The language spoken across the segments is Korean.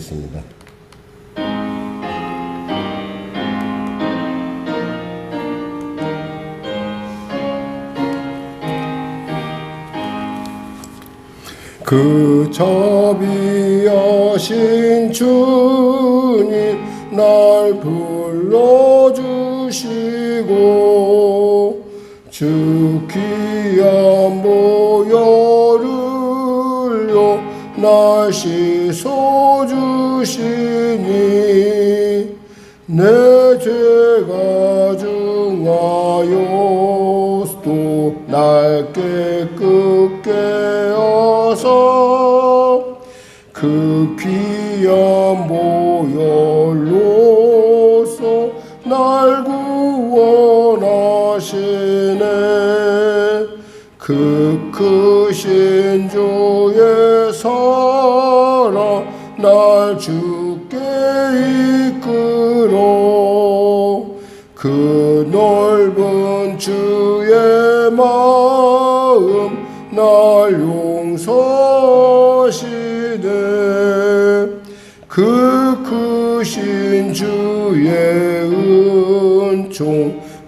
듣겠습니다. 그 자비하신 주님 날 불러주시고 주 귀한 보혈을요 날 씻어 주시니 내 죄가 중하여도 날 깨끗게 하사 그 귀한 보혈로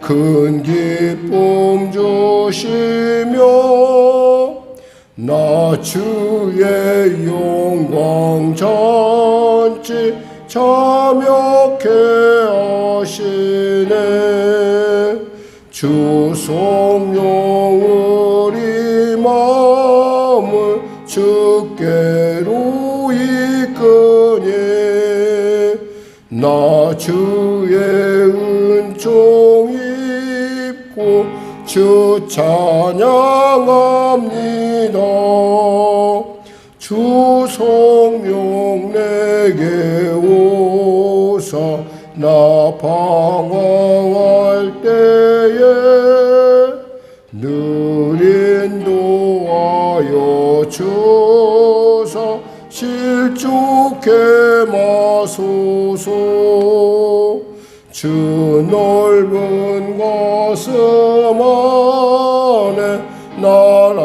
큰 기쁨 주시며 나 주의 영광 전치 참여케 하시네. 주 성령 우리 마음을 주께로 이끄니 나 주 주 찬양합니다. 주 성령 내게 오사 나 방황할 때에 늘 인도하여 주사 실족해 마소서 주 넓은 가슴 안에 날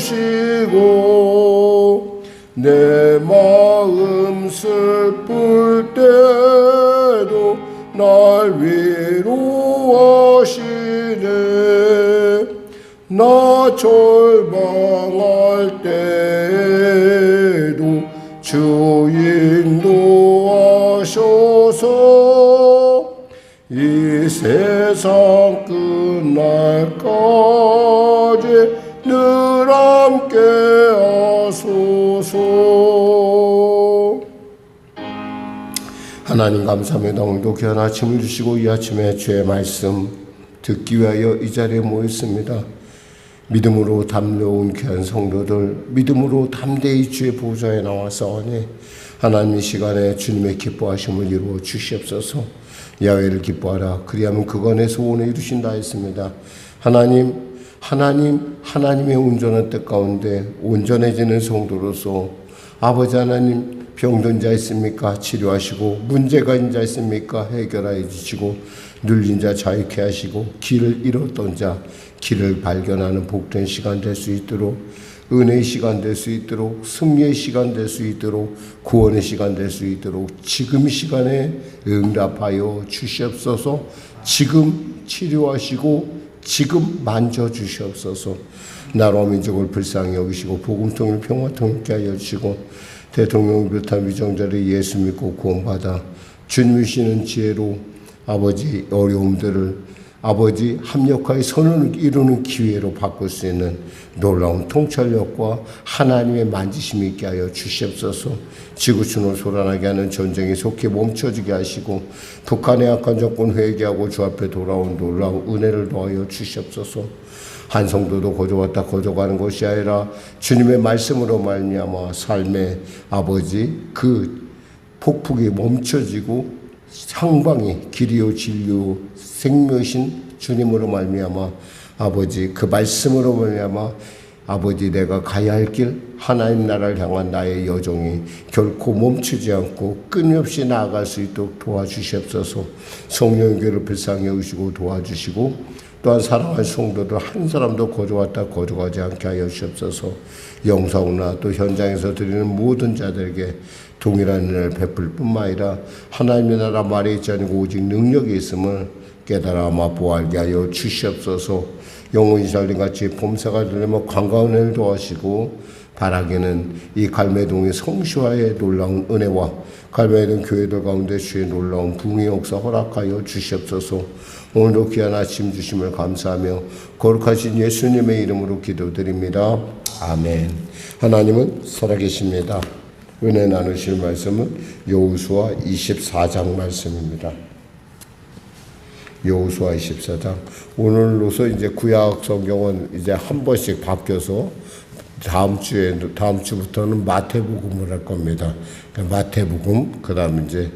안아주시고 내 마음 슬플 때도 날 위로하시네. 나 절망할 때에도 주 세상 끝날까지 늘 함께 하소서 하나님 감사합니다. 오늘도 귀한 아침을 주시고 이 아침에 주의 말씀 듣기 위하여 이 자리에 모였습니다. 믿음으로 담려온 귀한 성도들, 믿음으로 담대히 주의 보좌에 나와서 하나님 이 시간에 주님의 기뻐하심을 이루어 주시옵소서. 야외를 기뻐하라. 그리하면 그건의 소원을 이루신다 했습니다. 하나님, 하나님, 하나님의 온전한 뜻 가운데 온전해지는 성도로서 아버지 하나님 병든 자 있습니까? 치료하시고 문제가 있는 자 있습니까? 해결하여 주시고 눌린 자 자유케 하시고 길을 잃었던 자 길을 발견하는 복된 시간 될 수 있도록 은혜의 시간 될 수 있도록 승리의 시간 될 수 있도록 구원의 시간 될 수 있도록 지금 이 시간에 응답하여 주시옵소서. 지금 치료하시고 지금 만져 주시옵소서. 나라와 민족을 불쌍히 여기시고 복음 통일 평화 통일케 하여 주시고 대통령을 비롯한 위정자를 예수 믿고 구원받아 주님이시는 지혜로 아버지 어려움들을 아버지 합력하여 선언을 이루는 기회로 바꿀 수 있는 놀라운 통찰력과 하나님의 만지심이 있게 하여 주시옵소서. 지구촌을 소란하게 하는 전쟁이 속히 멈춰지게 하시고 북한의 악한 정권 회개하고 주 앞에 돌아온 놀라운 은혜를 더하여 주시옵소서. 한 성도도 거저왔다 거저가는 것이 아니라 주님의 말씀으로 말미암아 삶의 아버지 그 폭풍이 멈춰지고 상방이 길이요 진리요 생명이신 주님으로 말미암아 아버지 그 말씀으로 말미암아 아버지 내가 가야 할 길 하나님 나라를 향한 나의 여정이 결코 멈추지 않고 끊임없이 나아갈 수 있도록 도와주시옵소서. 성령의 교를 불쌍히 여기시고 도와주시고 또한 사랑하는 성도들 한 사람도 거저왔다 거저가지 않게 하여 주옵소서. 영상이나 또 현장에서 드리는 모든 자들에게 동일한 은혜를 베풀 뿐만 아니라 하나님의 나라 말에 있지 않고 오직 능력이 있음을 깨달아 맛보아 알게 하여 주시옵소서 영원히 살림같이 봄새가 되려면 관광 은혜를 도하시고 바라기는 이 갈매동의 성시와의 놀라운 은혜와 갈매동 교회들 가운데 주의 놀라운 붕의 역사 허락하여 주시옵소서 오늘도 귀한 아침 주심을 감사하며 거룩하신 예수님의 이름으로 기도드립니다. 아멘. 하나님은 살아계십니다. 은혜 나누실 말씀은 여호수아 24장 말씀입니다. 여호수아 24장 오늘로서 이제 구약 성경은 이제 한 번씩 바뀌어서 다음 주에 다음 주부터는 마태복음을 할 겁니다. 마태복음 그다음 이제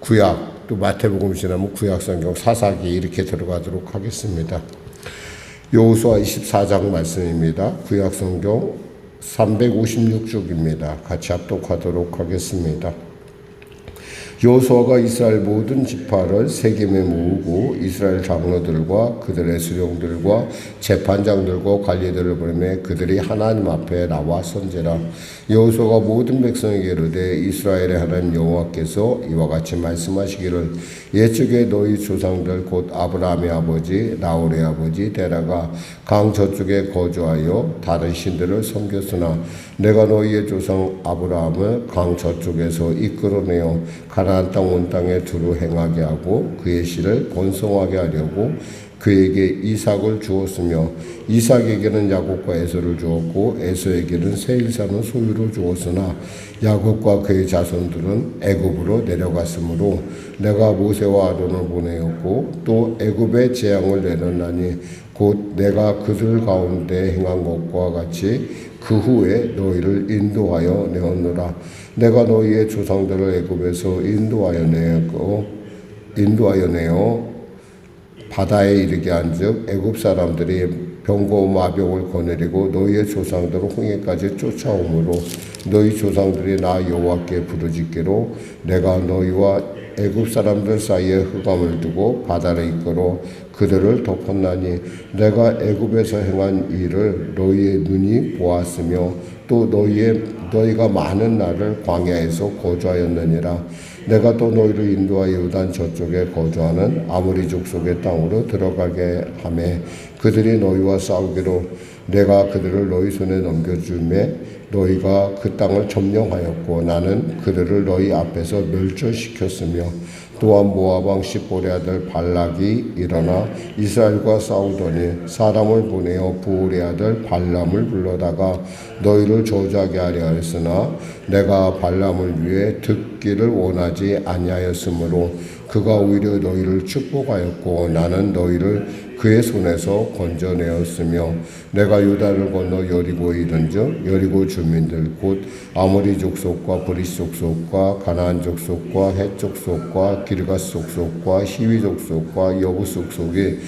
구약 또 마태복음 지나면 구약 성경 사사기 이렇게 들어가도록 하겠습니다. 여호수아 24장 말씀입니다. 구약 성경 356쪽입니다. 같이 합독하도록 하겠습니다. 여호수아가 이스라엘 모든 지파를 세겜에 모으고 이스라엘 장로들과 그들의 수령들과 재판장들과 관리들을 보내매 그들이 하나님 앞에 나와 선제라. 여호수아가 모든 백성에게 이르되 이스라엘의 하나님 여호와께서 이와 같이 말씀하시기를 예측에 너희 조상들 곧 아브라함의 아버지 나홀의 아버지 데라가 강 저쪽에 거주하여 다른 신들을 섬겼으나 내가 너희의 조상 아브라함을 강 저쪽에서 이끌어내어 가 나안 땅 온 땅에 두루 행하게 하고 그의 씨를 번성하게 하려고 그에게 이삭을 주었으며 이삭에게는 야곱과 에서를 주었고 에서에게는 세일사는 소유로 주었으나 야곱과 그의 자손들은 애굽으로 내려갔으므로 내가 모세와 아론을 보내었고 또 애굽의 재앙을 내렸나니 곧 내가 그들 가운데 행한 것과 같이 그 후에 너희를 인도하여 내었노라. 내가 너희의 조상들을 애굽에서 인도하여 내고 인도하여 내어 바다에 이르게 한즉 애굽 사람들이 병고 마병을 거느리고 너희의 조상들을 홍해까지 쫓아오므로 너희 조상들이 나 여호와께 부르짖기로 내가 너희와 애굽 사람들 사이에 흑암을 두고 바다를 이끌어 그들을 덮었나니 내가 애굽에서 행한 일을 너희의 눈이 보았으며 또 너희의 너희가 많은 날을 광야에서 거주하였느니라. 내가 또 너희를 인도하여 요단 저쪽에 거주하는 아무리 족속의 땅으로 들어가게 하매 그들이 너희와 싸우기로 내가 그들을 너희 손에 넘겨주매 너희가 그 땅을 점령하였고 나는 그들을 너희 앞에서 멸절시켰으며 또한 왕 십볼의 아들 발락이 일어나 이스라엘과 싸우더니 사람을 보내어 부올의 아들 발람을 불러다가 너희를 저주하게 하려 하였으나 내가 발람을 위해 듣기를 원하지 아니하였으므로 그가 오히려 너희를 축복하였고 나는 너희를 그의 손에서 건져내었으며 내가 유다를 건너 여리고에 이른즉 여리고 주민들 곧 아모리 족속과 브리스 족속과 가나안 족속과 헷 족속과 기르가스 족속과 히위 족속과 여부 족속이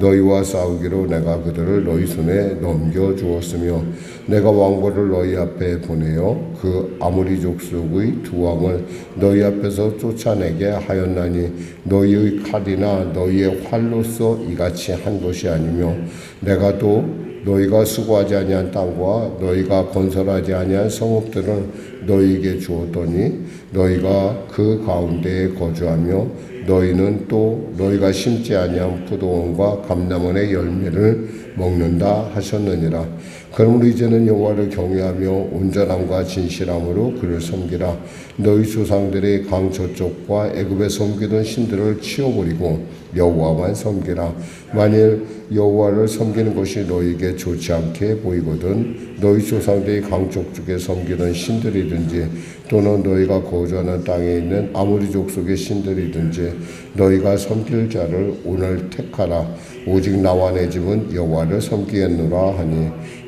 너희와 싸우기로 내가 그들을 너희 손에 넘겨 주었으며 내가 왕보를 너희 앞에 보내어 그 아무리 족속의 두 왕을 너희 앞에서 쫓아내게 하였나니 너희의 칼이나 너희의 활로서 이같이 한 것이 아니며 내가 또 너희가 수고하지 아니한 땅과 너희가 건설하지 아니한 성읍들을 너희에게 주었더니 너희가 그 가운데에 거주하며 너희는 또 너희가 심지 아니한 포도원과 감람원의 열매를 먹는다 하셨느니라. 그러므로 이제는 여호와를 경외하며 온전함과 진실함으로 그를 섬기라. 너희 조상들의 강 저쪽과 애굽에 섬기던 신들을 치워버리고 여호와만 섬기라. 만일 여호와를 섬기는 것이 너희에게 좋지 않게 보이거든 너희 조상들이 강 저쪽에 섬기던 신들이든지 또는 너희가 거주하는 땅에 있는 아무리 족속의 신들이든지 너희가 섬길 자를 오늘 택하라. 오직 나와 내 집은 여호와를 섬기겠노라 하니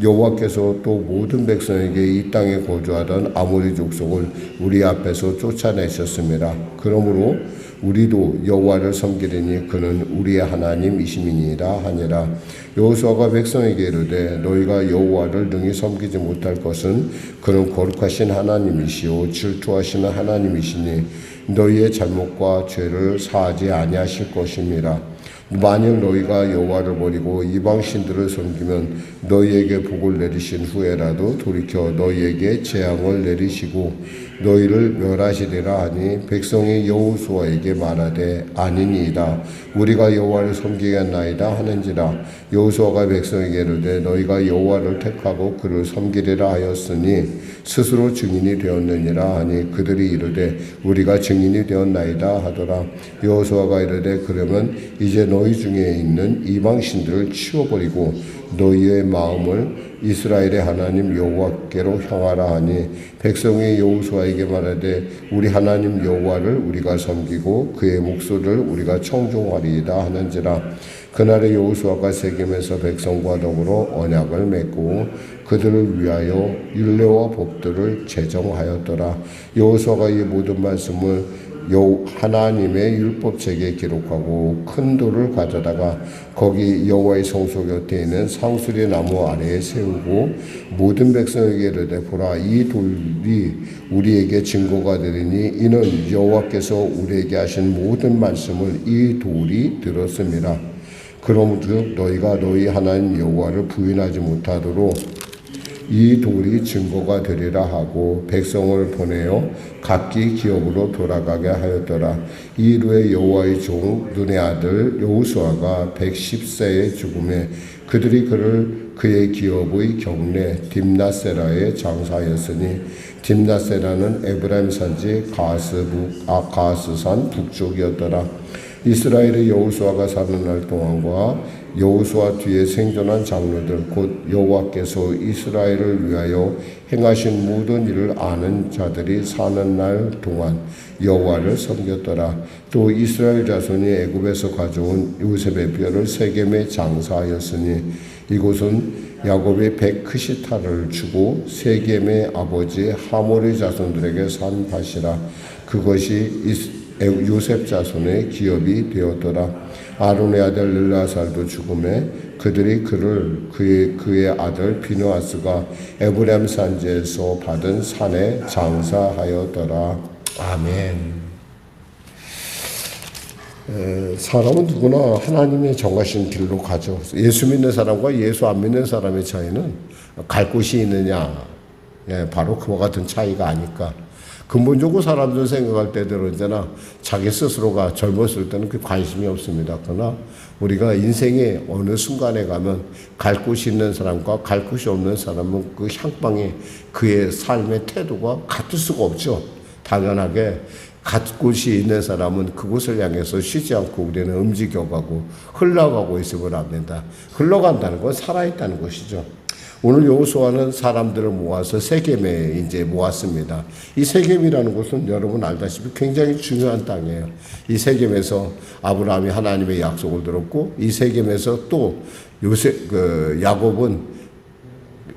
여호와께서 또 모든 백성에게 이 땅에 거주하던 아모리 족속을 우리 앞에서 쫓아내셨습니다. 그러므로 우리도 여호와를 섬기리니 그는 우리의 하나님이심이니라 하니라. 여호수아가 백성에게 이르되 너희가 여호와를 능히 섬기지 못할 것은 그는 거룩하신 하나님이시요 질투하시는 하나님이시니 너희의 잘못과 죄를 사하지 아니하실 것입니다. 만일 너희가 여호와를 버리고 이방 신들을 섬기면 너희에게 복을 내리신 후에라도 돌이켜 너희에게 재앙을 내리시고 너희를 멸하시리라 하니 백성이 여호수아에게 말하되 아니니이다. 우리가 여호와를 섬기겠나이다 하는지라. 여호수아가 백성에게 이르되 너희가 여호와를 택하고 그를 섬기리라 하였으니 스스로 증인이 되었느니라 하니 그들이 이르되 우리가 증인이 되었나이다 하더라. 여호수아가 이르되 그러면 이제 너희 중에 있는 이방 신들을 치워버리고 너희의 마음을 이스라엘의 하나님 여호와께로 향하라 하니 백성이 여호수아에게 말하되 우리 하나님 여호와를 우리가 섬기고 그의 목소리를 우리가 청종하리이다 하는지라. 그날에 여호수아가 세겜에서 백성과 더불어 언약을 맺고 그들을 위하여 율례와 법들을 제정하였더라 여호수아가 이 모든 말씀을 여 하나님의 율법책에 기록하고 큰 돌을 가져다가 거기 여호와의 성소 곁에 있는 상수리 나무 아래에 세우고 모든 백성에게 이르되 보라 이 돌이 우리에게 증거가 되리니 이는 여호와께서 우리에게 하신 모든 말씀을 이 돌이 들었습니다. 그러므로 너희가 너희 하나님 여호와를 부인하지 못하도록 이 돌이 증거가 되리라 하고 백성을 보내어 각기 기업으로 돌아가게 하였더라. 이루에 여호와의 종 눈의 아들 여호수아가 110세의 죽음에 그들이 그를 그의 기업의 경내 딥나세라에 장사하였으니 딥나세라는 에브라임 산지 가스 북 아, 가스산 북쪽이었더라. 이스라엘의 여호수아가 사는 날 동안과 여호수아 뒤에 생존한 장로들 곧 여호와께서 이스라엘을 위하여 행하신 모든 일을 아는 자들이 사는 날 동안 여호와를 섬겼더라. 또 이스라엘 자손이 애굽에서 가져온 요셉의 뼈를 세겜에 장사하였으니 이곳은 야곱이 백크시타를 주고 세겜의 아버지 하모리 자손들에게 산 밭이라 그것이 이스 요셉 자손의 기업이 되었더라. 아론의 아들 르라살도 죽음에 그들이 그를 그의 그의 아들 비누아스가 에브라임 산지에서 받은 산에 장사하였더라. 아멘. 에, 사람은 누구나 하나님의 정하신 길로 가죠. 예수 믿는 사람과 예수 안 믿는 사람의 차이는 갈 곳이 있느냐, 예, 바로 그와 같은 차이가 아닐까. 근본적으로 사람들 생각할 때대로 언제나 자기 스스로가 젊었을 때는 그 관심이 없습니다. 그러나 우리가 인생의 어느 순간에 가면 갈 곳이 있는 사람과 갈 곳이 없는 사람은 그 향방에 그의 삶의 태도가 같을 수가 없죠. 당연하게 갈 곳이 있는 사람은 그곳을 향해서 쉬지 않고 우리는 움직여가고 흘러가고 있음을 압니다. 흘러간다는 건 살아있다는 것이죠. 오늘 여호수아는 사람들을 모아서 세겜에 이제 모았습니다. 이 세겜이라는 곳은 여러분 알다시피 굉장히 중요한 땅이에요. 이 세겜에서 아브라함이 하나님의 약속을 들었고 이 세겜에서 또 요새 그 야곱은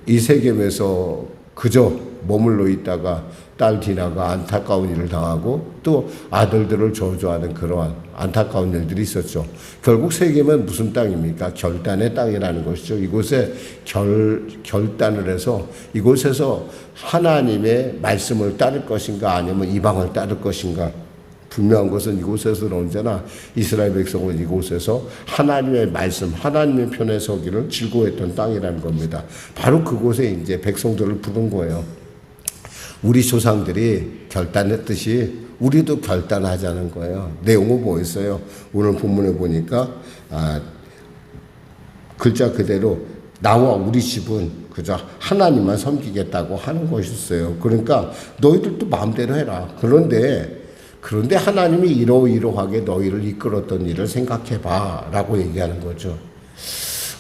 이 세겜에서 그저 머물러 있다가 딸 디나가 안타까운 일을 당하고 또 아들들을 저주하는 그러한 안타까운 일들이 있었죠. 결국 세계면 무슨 땅입니까? 결단의 땅이라는 것이죠. 이곳에 결, 결단을 해서 이곳에서 하나님의 말씀을 따를 것인가 아니면 이방을 따를 것인가 분명한 것은 이곳에서는 언제나 이스라엘 백성은 이곳에서 하나님의 말씀, 하나님의 편에 서기를 즐거워했던 땅이라는 겁니다. 바로 그곳에 이제 백성들을 부른 거예요. 우리 조상들이 결단했듯이 우리도 결단하자는 거예요. 내용은 뭐였어요? 오늘 본문에 보니까 아, 글자 그대로 나와 우리 집은 그저 하나님만 섬기겠다고 하는 것이었어요. 그러니까 너희들도 마음대로 해라. 그런데 그런데 하나님이 이러이러하게 너희를 이끌었던 일을 생각해 봐라고 얘기하는 거죠.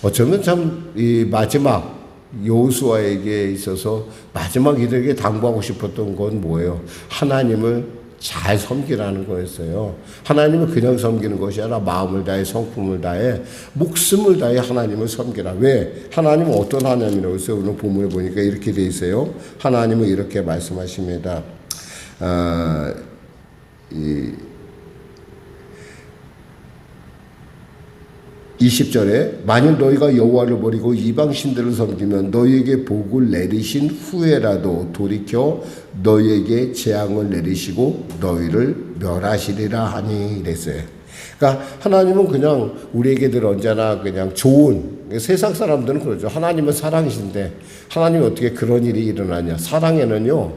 어쩌면 참 이 마지막 여호수아에게 있어서 마지막 이들에게 당부하고 싶었던 건 뭐예요? 하나님을 잘 섬기라는 거였어요. 하나님을 그냥 섬기는 것이 아니라 마음을 다해 성품을 다해 목숨을 다해 하나님을 섬기라. 왜? 하나님은 어떤 하나님이라고 했어요? 오늘 본문에 보니까 이렇게 돼 있어요. 하나님은 이렇게 말씀하십니다. 아, 이 20절에 만일 너희가 여호와를 버리고 이방 신들을 섬기면 너희에게 복을 내리신 후에라도 돌이켜 너희에게 재앙을 내리시고 너희를 멸하시리라 하니 이랬어요. 그러니까 하나님은 그냥 우리에게 늘 언제나 그냥 좋은 세상 사람들은 그러죠. 하나님은 사랑이신데 하나님이 어떻게 그런 일이 일어나냐? 사랑에는요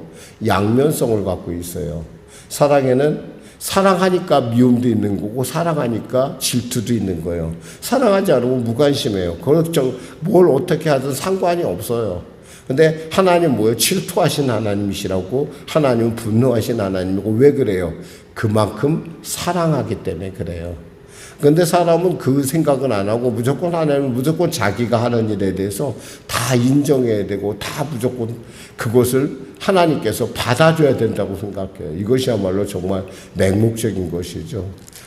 양면성을 갖고 있어요. 사랑에는 사랑하니까 미움도 있는 거고 사랑하니까 질투도 있는 거예요. 사랑하지 않으면 무관심해요. 그렇죠. 뭘 어떻게 하든 상관이 없어요. 근데 하나님 뭐예요? 질투하신 하나님이시라고 하나님은 분노하신 하나님이고 왜 그래요? 그만큼 사랑하기 때문에 그래요. 근데 사람은 그 생각은 안 하고 무조건 하나님은 무조건 자기가 하는 일에 대해서 다 인정해야 되고 다 무조건 그것을 하나님께서 받아줘야 된다고 생각해요. 이것이야말로 정말 맹목적인 것이죠.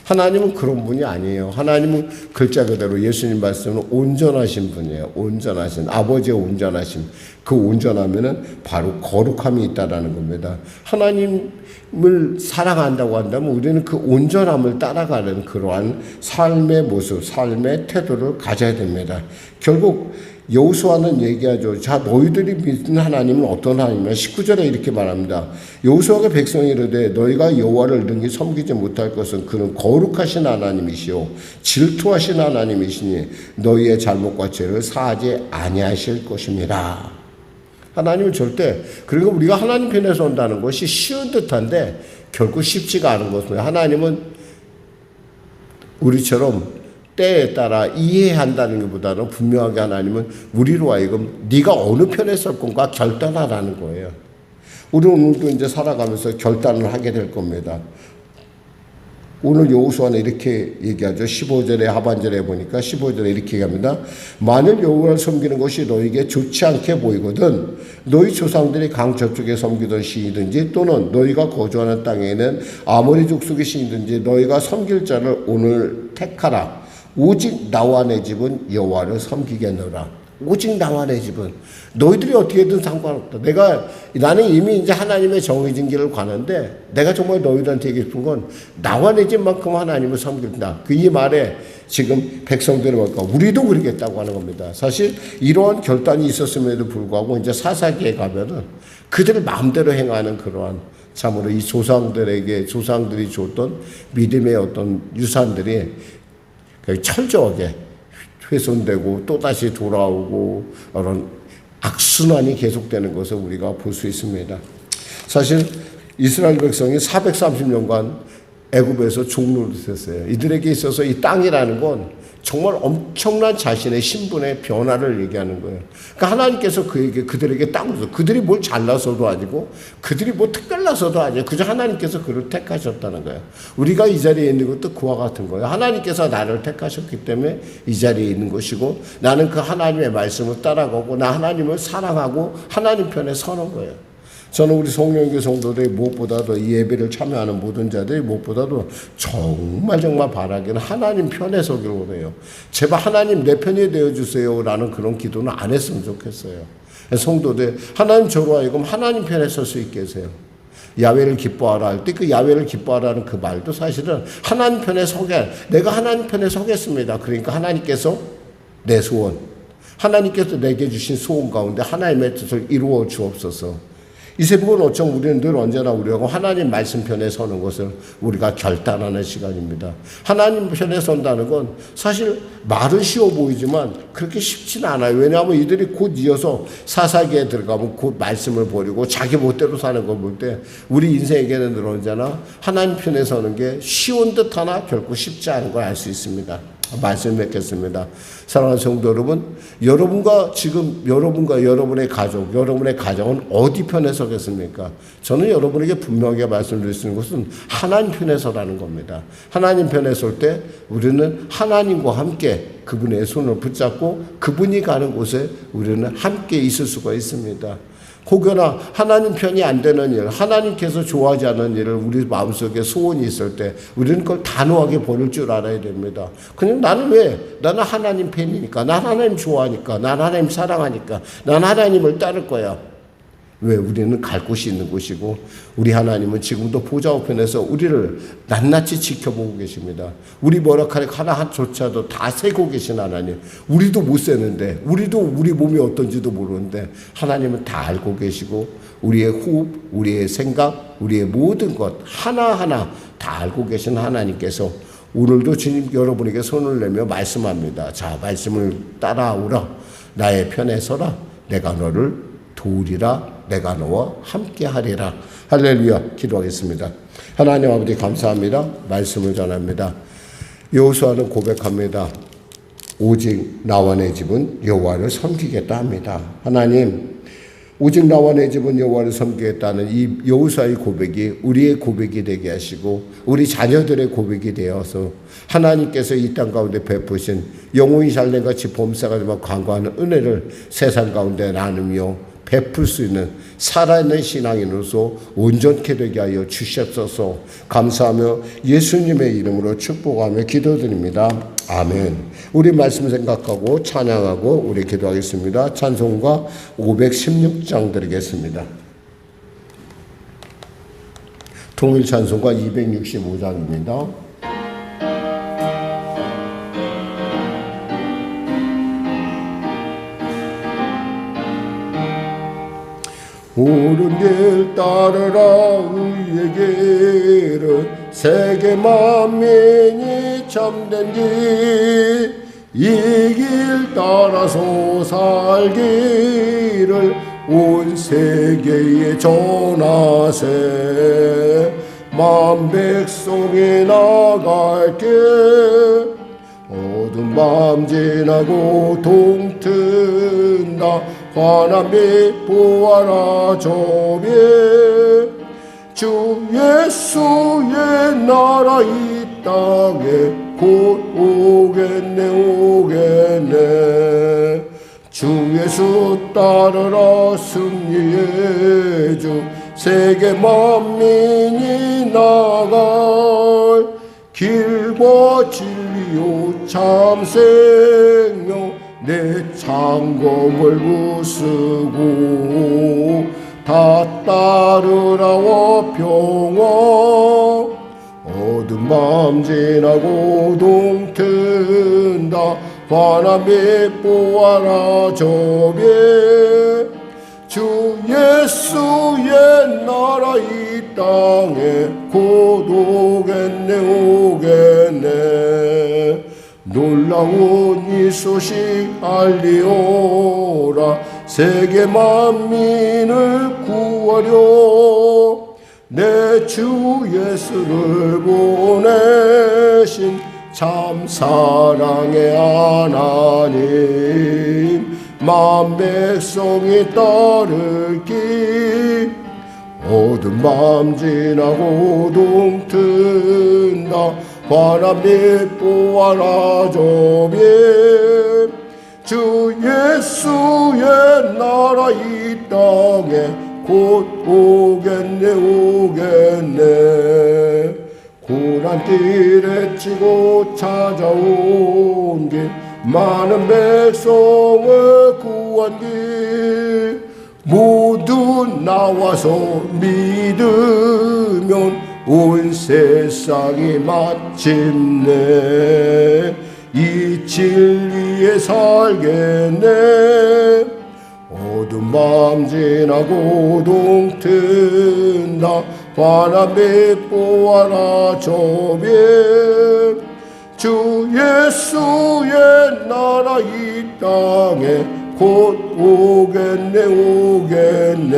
하나님은 그런 분이 아니에요. 하나님은 글자 그대로 예수님 말씀은 온전하신 분이에요. 온전하신 아버지의 온전하심. 그 온전하면은 바로 거룩함이 있다라는 겁니다. 하나님을 사랑한다고 한다면 우리는 그 온전함을 따라가는 그러한 삶의 모습, 삶의 태도를 가져야 됩니다. 결국 여호수아는 얘기하죠. 자, 너희들이 믿는 하나님은 어떤 하나님이냐? 19절에 이렇게 말합니다. 여호수아가 백성이 이르되 너희가 여호와를 능히 섬기지 못할 것은 그는 거룩하신 하나님이시요 질투하신 하나님이시니 너희의 잘못과 죄를 사하지 아니하실 것입니다. 하나님은 절대 그리고 우리가 하나님 편에 선다는 것이 쉬운 듯한데 결국 쉽지가 않은 것입니다. 하나님은 우리처럼 때에 따라 이해한다는 것보다는 분명하게 하나님은 우리로 하여금 네가 어느 편에 설 건가 결단하라는 거예요. 우리는 오늘도 이제 살아가면서 결단을 하게 될 겁니다. 오늘 여호수아는 이렇게 얘기하죠. 15절에 하반절에 보니까 15절에 이렇게 얘기합니다. 만일 여호와를 섬기는 것이 너에게 좋지 않게 보이거든 너희 조상들이 강 저쪽에 섬기던 신이든지 또는 너희가 거주하는 땅에는 아모리 족속의 신이든지 너희가 섬길 자를 오늘 택하라. 오직 나와 내 집은 여호와를 섬기겠노라. 오직 나와 내 집은 너희들이 어떻게든 상관없다. 내가 나는 이미 이제 하나님의 정해진 길을 가는데 내가 정말 너희들한테 얘기해 싶은 건 나와 내 집만큼 하나님을 섬긴다. 그 이 말에 지금 백성들이 뭘까? 우리도 그러겠다고 하는 겁니다. 사실 이러한 결단이 있었음에도 불구하고 이제 사사기에 가면은 그들을 마음대로 행하는 그러한 참으로 이 조상들에게 조상들이 줬던 믿음의 어떤 유산들이 철저하게 훼손되고 또다시 돌아오고 그런 악순환이 계속되는 것을 우리가 볼 수 있습니다. 사실 이스라엘 백성이 430년간 애굽에서 종로를 했어요. 이들에게 있어서 이 땅이라는 건 정말 엄청난 자신의 신분의 변화를 얘기하는 거예요. 그러니까 하나님께서 그에게 그들에게 줘. 그들이 뭘 잘나서도 아니고 그들이 뭐 특별나서도 아니에요. 그저 하나님께서 그를 택하셨다는 거예요. 우리가 이 자리에 있는 것도 그와 같은 거예요. 하나님께서 나를 택하셨기 때문에 이 자리에 있는 것이고 나는 그 하나님의 말씀을 따라가고 나 하나님을 사랑하고 하나님 편에 서는 거예요. 저는 우리 성령교 성도들이 무엇보다도 이 예배를 참여하는 모든 자들이 무엇보다도 정말 정말 바라기는 하나님 편에 서기를 원해요. 제발 하나님 내 편이 되어주세요. 라는 그런 기도는 안 했으면 좋겠어요. 성도들, 하나님 저로 하여금 하나님 편에 설 수 있게 해세요. 야외를 기뻐하라 할 때 그 야외를 기뻐하라는 그 말도 사실은 하나님 편에 서게, 내가 하나님 편에 서겠습니다. 그러니까 하나님께서 내 소원, 하나님께서 내게 주신 소원 가운데 하나님의 뜻을 이루어 주옵소서. 이 새벽은 어쩜 우리는 늘 언제나 우리하고 하나님 말씀 편에 서는 것을 우리가 결단하는 시간입니다. 하나님 편에 선다는 건 사실 말은 쉬워 보이지만 그렇게 쉽지는 않아요. 왜냐하면 이들이 곧 이어서 사사기에 들어가면 곧 말씀을 버리고 자기 멋대로 사는 걸 볼 때 우리 인생에게는 늘 언제나 하나님 편에 서는 게 쉬운 듯 하나 결코 쉽지 않은 걸 알 수 있습니다. 말씀 맺겠습니다. 사랑하는 성도 여러분, 여러분과 지금 여러분과 여러분의 가족, 여러분의 가정은 어디 편에 서겠습니까? 저는 여러분에게 분명하게 말씀드릴 수 있는 것은 하나님 편에 서라는 겁니다. 하나님 편에 설 때 우리는 하나님과 함께 그분의 손을 붙잡고 그분이 가는 곳에 우리는 함께 있을 수가 있습니다. 혹여나 하나님 편이 안 되는 일, 하나님께서 좋아하지 않는 일을 우리 마음속에 소원이 있을 때 우리는 그걸 단호하게 버릴 줄 알아야 됩니다. 그냥 나는 왜? 나는 하나님 팬이니까, 난 하나님 좋아하니까, 난 하나님 사랑하니까, 난 하나님을 따를 거야. 왜 우리는 갈 곳이 있는 곳이고 우리 하나님은 지금도 보좌 우편에서 우리를 낱낱이 지켜보고 계십니다. 우리 머리카락 하나조차도 다 세고 계신 하나님. 우리도 못 세는데 우리도 우리 몸이 어떤지도 모르는데 하나님은 다 알고 계시고 우리의 호흡, 우리의 생각, 우리의 모든 것 하나하나 다 알고 계신 하나님께서 오늘도 주님 여러분에게 손을 내며 말씀합니다. 자, 말씀을 따라오라. 나의 편에 서라. 내가 너를 도우리라. 내가 너와 함께 하리라. 할렐루야. 기도하겠습니다. 하나님 아버지 감사합니다. 말씀을 전합니다. 여호수아는 고백합니다. 오직 나와 내 집은 여호와를 섬기겠다 합니다. 하나님 오직 나와 내 집은 여호와를 섬기겠다는 이 여호수아의 고백이 우리의 고백이 되게 하시고 우리 자녀들의 고백이 되어서 하나님께서 이 땅 가운데 베푸신 영웅이 잘된 같이 봄새가 되면 광고하는 은혜를 세상 가운데 나누며 베풀 수 있는 살아있는 신앙인으로서 온전케 되게 하여 주시옵소서 감사하며 예수님의 이름으로 축복하며 기도드립니다. 아멘. 우리 말씀 생각하고 찬양하고 우리 기도하겠습니다. 찬송가 516장 드리겠습니다. 통일 찬송가 265장입니다. 옳은 길 따르라 의의 길은 세계 만민이 참된 길 이 길 따라서 살기를 온 세계에 전하세. 만 백성이 나갈게 어두운 밤 지나고 동튼다 환함이 보아라 조비. 주 예수의 나라 이 땅에 곧 오겠네 오겠네. 주 예수 따르라 승리의 주 세계 만민이 나갈 길과 진리요 참생 창검을 부수고 다 따르라와 평화 어두운 밤 지나고 동튼다. 환함이 보아라 저배 주 예수의 나라 이 땅에 오겠네 놀라운 이 소식 알리오라. 세계 만민을 구하려 내 주 예수를 보내신 참 사랑의 하나님 만 백성이 따를 길 어두운 밤 지나고 동튼 보아라 조비 주 예수의 나라 이 땅에 곧 오겠네 오겠네. 고난 길에 치고 찾아온 길 많은 백성을 구한 길. 모두 나와서 믿으면 온 세상이 마침내 이 진리에 살겠네. 어두운 밤 지나 고 동튼다. 환함이 보아라 조비 주 예수의 나라 이 땅에 곧 오겠네 오겠네